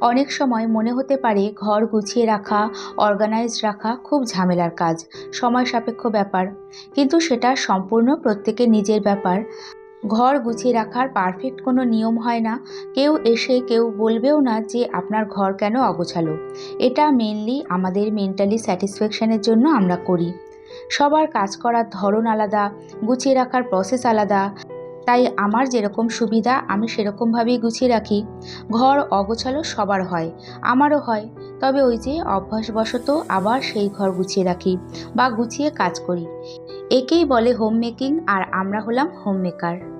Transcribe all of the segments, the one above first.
অনেক সময় মনে হতে পারে ঘর গুছিয়ে রাখা অর্গানাইজড রাখা খুব ঝামেলার কাজ, সময় সাপেক্ষ ব্যাপার। কিন্তু সেটা সম্পূর্ণ প্রত্যেকের নিজের ব্যাপার। ঘর গুছিয়ে রাখার পারফেক্ট কোনো নিয়ম হয় না। কেউ এসে কেউ বলবেও না যে আপনার ঘর কেন অগোছালো। এটা মেনলি আমাদের মেন্টালি স্যাটিসফ্যাকশানের জন্য আমরা করি। সবার কাজ করার ধরন আলাদা, গুছিয়ে রাখার প্রসেস আলাদা। তাই আমার যেরকম সুবিধা, আমি সেরকমভাবেই গুছিয়ে রাখি। ঘর অগোছালো সবার হয়, আমারও হয়। তবে ওই যে অভ্যাসবশত আবার সেই ঘর গুছিয়ে রাখি বা গুছিয়ে কাজ করি। একেই বলে হোম মেকিং আর আমরা হলাম হোম মেকার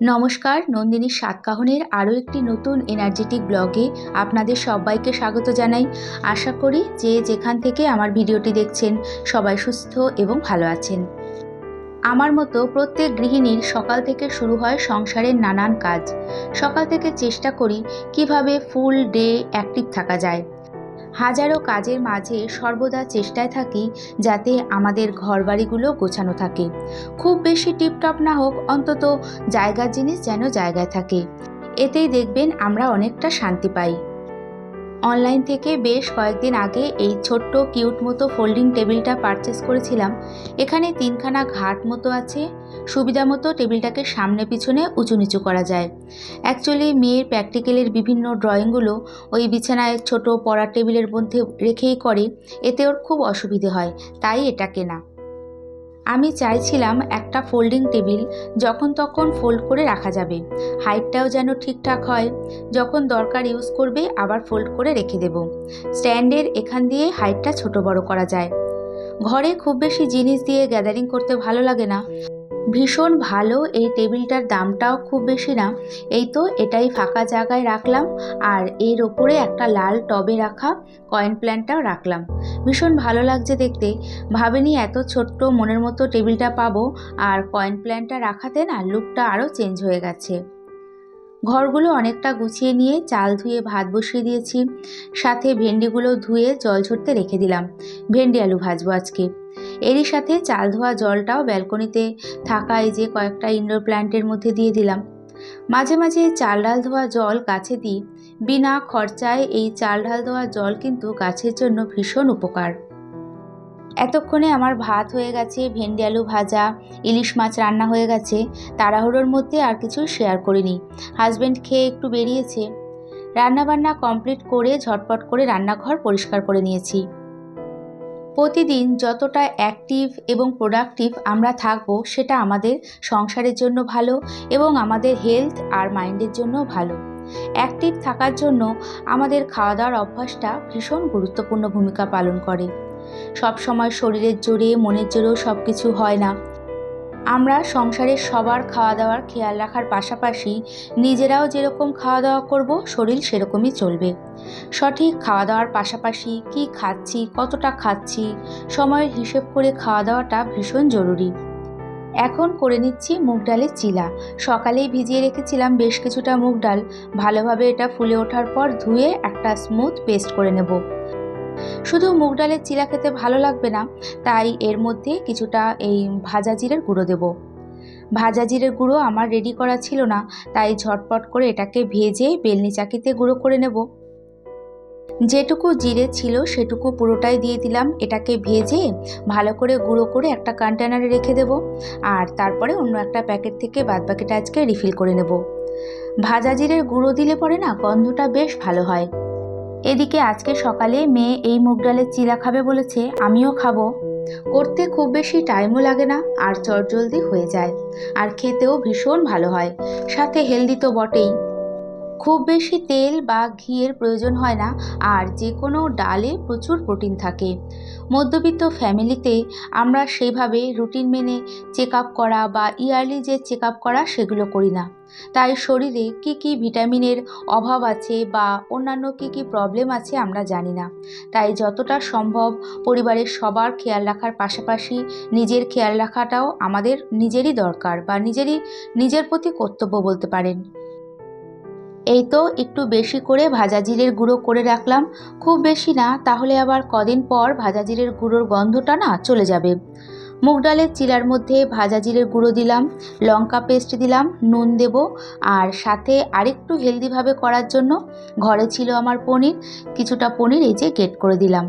নমস্কার, নন্দিনী সাতকাহনের আরও একটি নতুন এনার্জেটিক ব্লগে আপনাদের সবাইকে স্বাগত জানাই। আশা করি যে যেখান থেকে আমার ভিডিওটি দেখছেন, সবাই সুস্থ এবং ভালো আছেন। আমার মতো প্রত্যেক গৃহিণীর সকাল থেকে শুরু হয় সংসারের নানান কাজ। সকাল থেকে চেষ্টা করি কীভাবে ফুল ডে অ্যাক্টিভ থাকা যায়। হাজারো কাজের মাঝে সর্বদা চেষ্টায় থাকি যাতে আমাদের ঘরবাড়িগুলো গোছানো থাকে। খুব বেশি টিপটপ না হোক, অন্তত জায়গার জিনিস যেন জায়গায় থাকে। এতেই দেখবেন আমরা অনেকটা শান্তি পাই। অনলাইন থেকে বেশ কয়েকদিন আগে এই ছোট্ট, কিউট মতো ফোল্ডিং টেবিলটা পারচেস করেছিলাম। এখানে তিনখানা ঘাট মতো আছে। সুবিধা মতো টেবিলটাকে সামনে পিছনে উঁচু নিচু করা যায়। অ্যাকচুয়ালি মেয়ের প্র্যাকটিক্যালের বিভিন্ন ড্রয়িংগুলো ওই বিছানায় ছোট পড়ার টেবিলের মধ্যে রেখেই করে, এতে ওর খুব অসুবিধে হয়, তাই এটা কেনা। আমি চাইছিলাম একটা ফোল্ডিং টেবিল যখন তখন ফোল্ড করে রাখা যাবে, হাইটটাও যেন ঠিকঠাক হয়, যখন দরকার ইউজ করবে আবার ফোল্ড করে রেখে দেব। স্ট্যান্ডের এখান দিয়ে হাইটটা ছোট বড় করা যায়। ঘরে খুব বেশি জিনিস দিয়ে গ্যাদারিং করতে ভালো লাগে না। ভীষণ ভালো, এই টেবিলটার দামটাও খুব বেশি না। এই তো, এটাই ফাঁকা জায়গায় রাখলাম আর এর ওপরে একটা লাল টবে রাখা কয়েন প্ল্যান্টটাও রাখলাম। ভীষণ ভালো লাগছে দেখতে। ভাবিনি এত ছোট্ট মনের মতো টেবিলটা পাবো আর কয়েন প্ল্যান্টটা রাখাতে না লুকটা আরও চেঞ্জ হয়ে গেছে। ঘরগুলো অনেকটা গুছিয়ে নিয়ে চাল ধুয়ে ভাত বসিয়ে দিয়েছি। সাথে ভেন্ডিগুলো ধুয়ে জল ঝরতে রেখে দিলাম। ভেন্ডি আলু ভাজবো আজকে। এরই সাথে চাল ধোয়া জলটাও ব্যালকনিতে থাকা এই যে কয়েকটা ইনডোর প্ল্যান্টের মধ্যে দিয়ে দিলাম। মাঝে মাঝে চাল ডাল ধোয়া জল গাছে দিই। বিনা খরচায় এই চাল ডাল ধোয়া জল কিন্তু গাছের জন্য ভীষণ উপকার। এতক্ষণে আমার ভাত হয়ে গেছে, ভেন্ডি আলু ভাজা, ইলিশ মাছ রান্না হয়ে গেছে। তাড়াহুড়োর মধ্যে আর কিছু শেয়ার করিনি। হাজব্যান্ড খেয়ে একটু বেরিয়েছে। রান্নাবান্না কমপ্লিট করে ঝটপট করে রান্নাঘর পরিষ্কার করে নিয়েছি। প্রতিদিন যতটা অ্যাক্টিভ এবং প্রোডাক্টিভ আমরা থাকব, সেটা আমাদের সংসারের জন্য ভালো এবং আমাদের হেলথ আর মাইন্ডের জন্য ভালো। অ্যাক্টিভ থাকার জন্য আমাদের খাওয়া দাওয়ার অভ্যাসটা ভীষণ গুরুত্বপূর্ণ ভূমিকা পালন করে। সব সময় শরীরের জোরে, মনের জোরেও সব কিছু হয় না। আমরা সংসারের সবার খাওয়া দাওয়ার খেয়াল রাখার পাশাপাশি নিজেরাও যেরকম খাওয়া দাওয়া করব, শরীর সেরকমই চলবে। সঠিক খাওয়া দাওয়ার পাশাপাশি কি খাচ্ছি, কতটা খাচ্ছি, সময়ের হিসেব করে খাওয়া দাওয়াটা ভীষণ জরুরি। এখন করে নিচ্ছি মুগ ডালের চিলা। সকালেই ভিজিয়ে রেখেছিলাম বেশ কিছুটা মুগ ডাল। ভালোভাবে এটা ফুলে ওঠার পর ধুয়ে একটা স্মুথ পেস্ট করে নেব। শুধু মুগ ডালের চিলা খেতে ভালো লাগবে না, তাই এর মধ্যে কিছুটা এই ভাজা জিরের গুঁড়ো দেব। ভাজা জিরের গুঁড়ো আমার রেডি করা ছিল না, তাই ঝটপট করে এটাকে ভেজে বেলনি চাকিতে গুঁড়ো করে নেব। যেটুকু জিরে ছিল সেটুকু পুরোটাই দিয়ে দিলাম, এটাকে ভেজে ভালো করে গুঁড়ো করে একটা কন্টেনারে রেখে দেব, আর তারপরে অন্য একটা প্যাকেট থেকে বাদবাকিটা আজকে রিফিল করে নেব। ভাজা জিরের গুঁড়ো দিলে পরে না গন্ধটা বেশ ভালো হয়। এদিকে আজকে সকালে মেয়ে এই মুগ ডালের চিলা খাবে বলেছে, আমিও খাব। করতে খুব বেশি টাইমও লাগে না, আর চটজলদি হয়ে যায়। আর খেতেও ভীষণ ভালো হয়, সাথে হেলদি তো বটেই। খুব বেশি তেল বা ঘিয়ের প্রয়োজন হয় না, আর যে কোনো ডালে প্রচুর প্রোটিন থাকে। মধ্যবিত্ত ফ্যামিলিতে আমরা সেইভাবে রুটিন মেনে চেক আপ করা বা ইয়ারলি যে চেক আপ করা সেগুলো করি না। তাই শরীরে কি কি ভিটামিনের অভাব আছে বা অন্যান্য কি কি প্রবলেম আছে আমরা জানি না। তাই যতটা সম্ভব পরিবারের সবার খেয়াল রাখার পাশাপাশি নিজের খেয়াল রাখাটাও আমাদের নিজেরই দরকার বা নিজেরই নিজের প্রতি কর্তব্য বলতে পারেন। এই তো একটু বেশি করে ভাজা জিরের গুঁড়ো করে রাখলাম। খুব বেশি না, তাহলে আবার কদিন পর ভাজা জিরের গুঁড়োর গন্ধটা না চলে যাবে। মুগ ডালের চিলার মধ্যে ভাজা জিরের গুঁড়ো দিলাম, লঙ্কা পেস্ট দিলাম, নুন দেব, আর সাথে আরেকটু হেলদিভাবে করার জন্য ঘরে ছিল আমার পনির, কিছুটা পনির এই যে গেট করে দিলাম।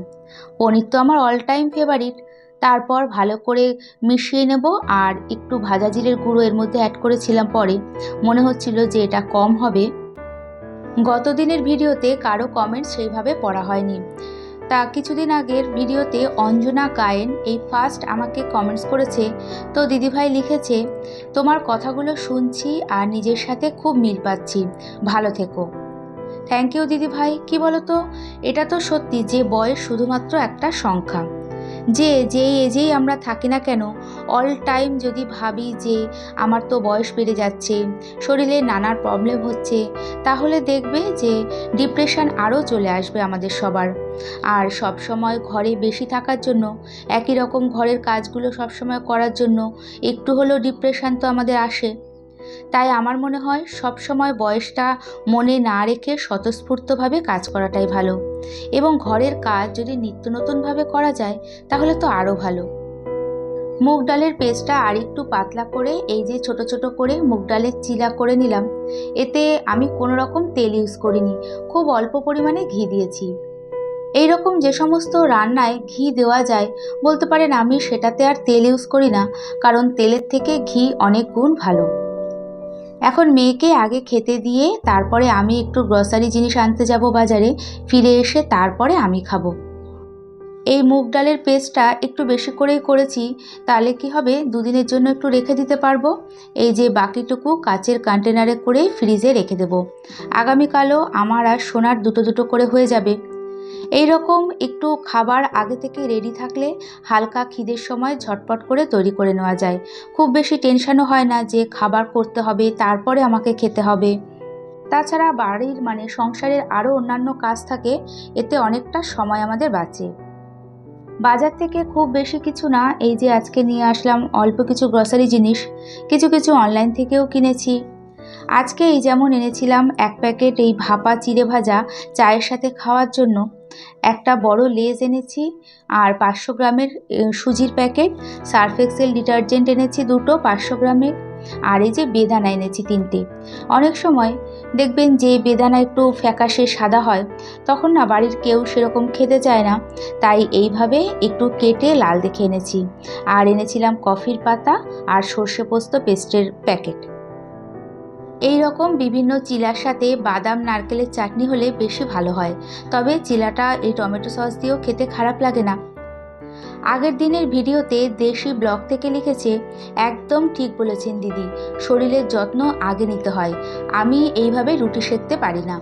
পনির তো আমার অল টাইম ফেভারিট তারপর ভালো করে মিশিয়ে নেব, আর একটু ভাজা জিরের গুঁড়ো এর মধ্যে অ্যাড করেছিলাম পরে। মনে হচ্ছিল যে এটা কম হবে। গত দিনের ভিডিওতে কারও কমেন্ট সেইভাবে পড়া হয়নি। তা কিছুদিন আগের ভিডিওতে অঞ্জনা গায়েন এই ফার্স্ট আমাকে কমেন্টস করেছে, তো দিদিভাই লিখেছে, তোমার কথাগুলো শুনছি আর নিজের সাথে খুব মিল পাচ্ছি। ভালো থেকো। থ্যাংক ইউ দিদিভাই। কী বলো তো এটা তো সত্যি যে বয়স শুধুমাত্র একটা সংখ্যা। যে যেই এজেই আমরা থাকি না কেন অল টাইম যদি ভাবি যে আমার তো বয়স বেড়ে যাচ্ছে, শরীরে নানার প্রবলেম হচ্ছে, তাহলে দেখবে যে ডিপ্রেশন আরও চলে আসবে আমাদের সবার। আর সব সময় ঘরে বেশি থাকার জন্য, একই রকম ঘরের কাজগুলো সব সময় করার জন্য, একটু হলেও ডিপ্রেশন তো আমাদের আসে। তাই আমার মনে হয় সব সময় বয়সটা মনে না রেখে স্বতঃস্ফূর্তভাবে কাজ করাটাই ভালো। এবং ঘরের কাজ যদি নিত্য নতুনভাবে করা যায়, তাহলে তো আরও ভালো। মুগ ডালের পেস্টটা আর একটু পাতলা করে, এই যে ছোট ছোট করে মুগ ডালের চিলা করে নিলাম। এতে আমি কোনো রকম তেল ইউজ করিনি, খুব অল্প পরিমাণে ঘি দিয়েছি। এই রকম যে সমস্ত রান্নায় ঘি দেওয়া যায়, বলতে পারেন আমি সেটাতে আর তেল ইউজ করি না, কারণ তেলের থেকে ঘি অনেক গুণ ভালো। এখন মেয়েকে আগে খেতে দিয়ে তারপরে আমি একটু গ্রসারি জিনিস আনতে যাব বাজারে, ফিরে এসে তারপরে আমি খাব। এই মুগ ডালের পেস্টটা একটু বেশি করেই করেছি, তাহলে কি হবে? দুদিনের জন্য একটু রেখে দিতে পারব? এই যে বাকিটুকু কাচের কন্টেনারে করে ফ্রিজে রেখে দেবো। আগামীকালও আমার আর সোনার দুটো দুটো করে হয়ে যাবে। এই রকম একটু খাবার আগে থেকে রেডি থাকলে হালকা খিদের সময় ঝটপট করে তৈরি করে নেওয়া যায়। খুব বেশি টেনশনও হয় না যে খাবার করতে হবে, তারপরে আমাকে খেতে হবে। তাছাড়া বাড়ির মানে সংসারের আরও অন্যান্য কাজ থাকে, এতে অনেকটা সময় আমাদের বাঁচে। বাজার থেকে খুব বেশি কিছু না, এই যে আজকে নিয়ে আসলাম অল্প কিছু গ্রসারি জিনিস, কিছু কিছু অনলাইন থেকেও কিনেছি। আজকে এই যেমন এনেছিলাম, এক প্যাকেট এই ভাপা চিড়ে ভাজা চায়ের সাথে খাওয়ার জন্য। একটা বড় লেজ এনেছি আর পাঁচশো গ্রামের সুজির প্যাকেট সার্ফ এক্সেল ডিটারজেন্ট এনেছি দুটো পাঁচশো গ্রামের, আর এই যে বেদানা এনেছি তিনটে। অনেক সময় দেখবেন যে বেদানা একটু ফ্যাকাশে সাদা হয়, তখন না বাড়ির কেউ সেরকম খেতে চায় না, তাই এইভাবে একটু কেটে লাল দেখে এনেছি। আর এনেছিলাম কফির পাতা আর সর্ষে পোস্ত পেস্টের প্যাকেট। এই রকম বিভিন্ন চিলার সাথে বাদাম, নারকেলের চাটনি হলে বেশি ভালো হয়। তবে চিলাটা এই টমেটো সস দিয়েও খেতে খারাপ লাগে না। আগের দিনের ভিডিওতে দেশি ব্লগ থেকে লিখেছে, একদম ঠিক বলেছেন দিদি, শরীরের যত্ন আগে নিতে হয়। আমি এইভাবে রুটি সেকতে পারি না।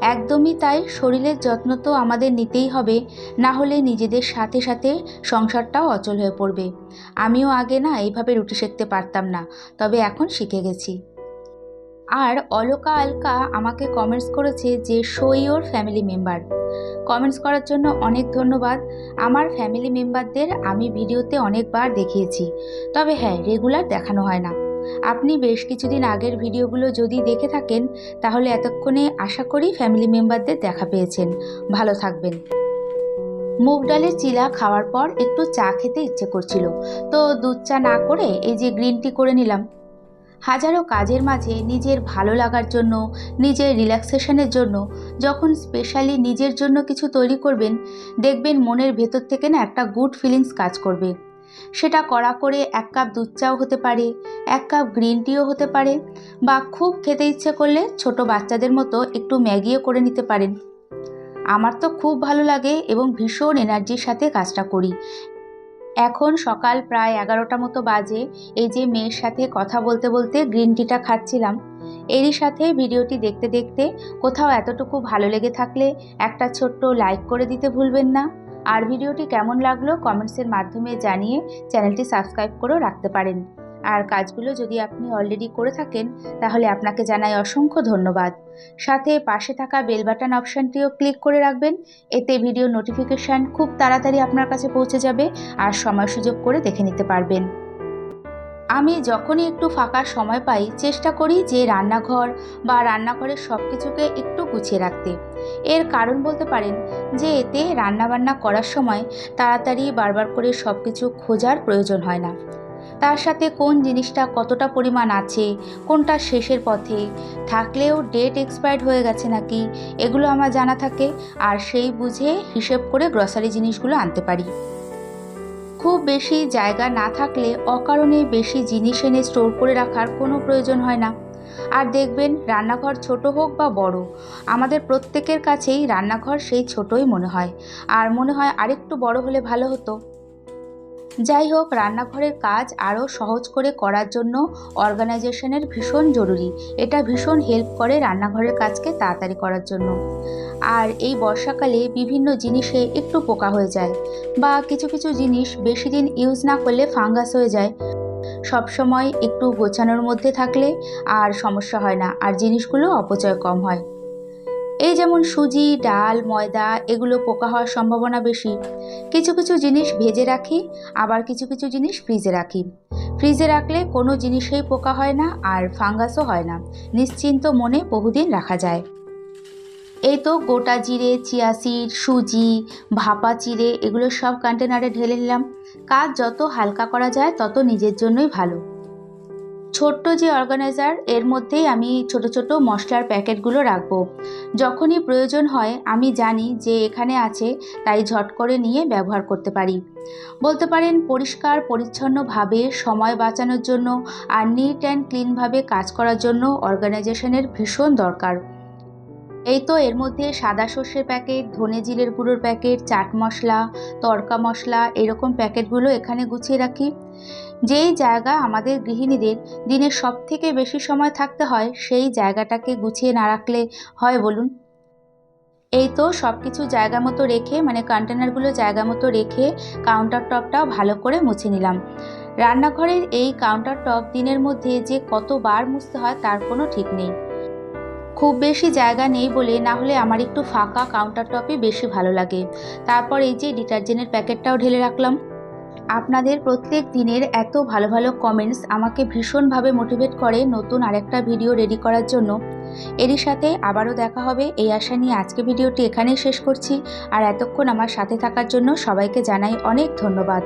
একদমই তাই, শরীরের যত্ন তো আমাদের নিতেই হবে, না হলে নিজেদের সাথে সাথে সংসারটাও অচল হয়ে পড়বে। আমিও আগে না এইভাবে রুটি সেকতে পারতাম না, তবে এখন শিখে গেছি। আর অলকা আলকা আমাকে কমেন্টস করেছে যে শো ফ্যামিলি মেম্বার কমেন্টস করার জন্য অনেক ধন্যবাদ। আমার ফ্যামিলি মেম্বারদের আমি ভিডিওতে অনেকবার দেখিয়েছি। তবে হ্যাঁ রেগুলার দেখানো হয় না। আপনি বেশ কিছুদিন আগের ভিডিওগুলো যদি দেখে থাকেন, তাহলে এতক্ষণে আশা করি ফ্যামিলি মেম্বারদের দেখা পেয়েছেন। ভালো থাকবেন। মুগ ডালের চিলা খাওয়ার পর একটু চা খেতে ইচ্ছে করছিল। তো দুধ চা না করে এই যে গ্রিন টি করে নিলাম। হাজারো কাজের মাঝে নিজের ভালো লাগার জন্য, নিজের রিল্যাক্সেশনের জন্য, যখন স্পেশালি নিজের জন্য কিছু তৈরি করবেন, দেখবেন মনের ভেতর থেকে না একটা গুড ফিলিংস কাজ করবে। সেটা কড়া করে এক কাপ দুধ চাও হতে পারে, এক কাপ গ্রিন টিও হতে পারে, বা খুব খেতে ইচ্ছে করলে ছোট বাচ্চাদের মতো একটু ম্যাগিও করে নিতে পারেন। আমার তো খুব ভালো লাগে এবং ভীষণ এনার্জির সাথে কাজটা করি। এখন সকাল প্রায় এগারোটা মতো বাজে, এই যে মেয়ের সাথে কথা বলতে বলতে গ্রিন টিটা খাচ্ছিলাম। এরই সাথে ভিডিওটি দেখতে দেখতে কোথাও এতটুকু ভালো লেগে থাকলে একটা ছোট্ট লাইক করে দিতে ভুলবেন না। আর ভিডিওটি কেমন লাগল কমেন্টসের মাধ্যমে জানিয়ে চ্যানেলটি সাবস্ক্রাইব করেও রাখতে পারেন। আর কাজগুলো যদি আপনি অলরেডি করে থাকেন, তাহলে আপনাকে জানাই অসংখ্য ধন্যবাদ। সাথে পাশে থাকা বেল বাটন অপশানটিও ক্লিক করে রাখবেন, এতে ভিডিও নোটিফিকেশান খুব তাড়াতাড়ি আপনার কাছে পৌঁছে যাবে আর সময় সুযোগ করে দেখে নিতে পারবেন। আমি যখনই একটু ফাঁকা সময় পাই, চেষ্টা করি যে রান্নাঘর বা রান্নাঘরের সব কিছুকে একটু গুছিয়ে রাখতে। এর কারণ বলতে পারেন যে, এতে রান্নাবান্না করার সময় তাড়াতাড়ি বারবার করে সব কিছু খোঁজার প্রয়োজন হয় না। তার সাথে কোন জিনিসটা কতটা পরিমাণ আছে, কোনটা শেষের পথে? থাকলেও ডেট এক্সপায়ার্ড হয়ে গেছে নাকি? এগুলো আমার জানা থাকে, আর সেই বুঝে হিসেব করে গ্রসারি জিনিসগুলো আনতে পারি। খুব বেশি জায়গা না থাকলে অকারণে বেশি জিনিস এনে স্টোর করে রাখার কোনো প্রয়োজন হয় না। আর দেখবেন রান্নাঘর ছোট হোক বা বড়, আমাদের প্রত্যেকের কাছেই রান্নাঘর সেই ছোটই মনে হয়। আর মনে হয় আরেকটু বড় হলে ভালো হতো। যাই হোক, রান্নাঘরের কাজ আরও সহজ করে করার জন্য অর্গানাইজেশনের ভীষণ জরুরি। এটা ভীষণ হেল্প করে রান্নাঘরের কাজকে তাড়াতাড়ি করার জন্য। আর এই বর্ষাকালে বিভিন্ন জিনিসে একটু পোকা হয়ে যায় বা কিছু কিছু জিনিস বেশি দিন ইউজ না করলে ফাঙ্গাস হয়ে যায়। সবসময় একটু গোছানোর মধ্যে থাকলে আর সমস্যা হয় না, আর জিনিসগুলো অপচয় কম হয়। এই যেমন সুজি, ডাল, ময়দা, এগুলো পোকা হওয়ার সম্ভাবনা বেশি। কিছু কিছু জিনিস ভেজে রাখি, আবার কিছু কিছু জিনিস ফ্রিজে রাখি। ফ্রিজে রাখলে কোনো জিনিসেই পোকা হয় না আর ফাঙ্গাসও হয় না। নিশ্চিন্ত মনে বহুদিন রাখা যায়। এই তো গোটা জিরে, চিয়া সিড, সুজি, ভাপা চিড়ে, এগুলো সব কন্টেনারে ঢেলে নিলাম। কাজ যত হালকা করা যায়, তত নিজের জন্যই ভালো। ছোট্ট যে অর্গানাইজার, এর মধ্যেই আমি ছোট ছোট মশলার প্যাকেটগুলো রাখব। যখনই প্রয়োজন হয়, আমি জানি যে এখানে আছে, তাই ঝট করে নিয়ে ব্যবহার করতে পারি। বলতে পারেন, পরিষ্কার, পরিচ্ছন্নভাবে, সময় বাঁচানোর জন্য আর নিট অ্যান্ড ক্লিনভাবে কাজ করার জন্য অর্গানাইজেশনের ভীষণ দরকার। এই তো এর মধ্যে সাদা সর্ষের প্যাকেট, ধনে জিরের গুঁড়োর প্যাকেট, চাট মশলা তড়কা মশলা, এরকম প্যাকেটগুলো এখানে গুছিয়ে রাখি। যেই জায়গা আমাদের গৃহিণীদের দিনের সব থেকে বেশি সময় থাকতে হয়, সেই জায়গাটাকে গুছিয়ে না রাখলে হয় বলুন? এই তো সব কিছু জায়গা মতো রেখে মানে কন্টেনারগুলো জায়গা মতো রেখে কাউন্টার টপটাও ভালো করে মুছে নিলাম। রান্নাঘরের এই কাউন্টার টপ দিনের মধ্যে যে কতবার মুছতে হয়, তার কোনো ঠিক নেই। খুব বেশি জায়গা নেই বলে না হলে আমার একটু ফাঁকা কাউন্টার টপই বেশি ভালো লাগে। তারপর এই যে ডিটারজেন্টের প্যাকেটটাও ঢেলে রাখলাম। আপনাদের প্রত্যেক দিনের এত ভালো ভালো কমেন্টস আমাকে ভীষণভাবে মোটিভেট করে নতুন আরেকটা ভিডিও রেডি করার জন্য। এরই সাথে আবারও দেখা হবে। এই আশা নিয়ে আজকে ভিডিওটি এখানেই শেষ করছি। আর এতক্ষণ আমার সাথে থাকার জন্য সবাইকে জানাই অনেক ধন্যবাদ।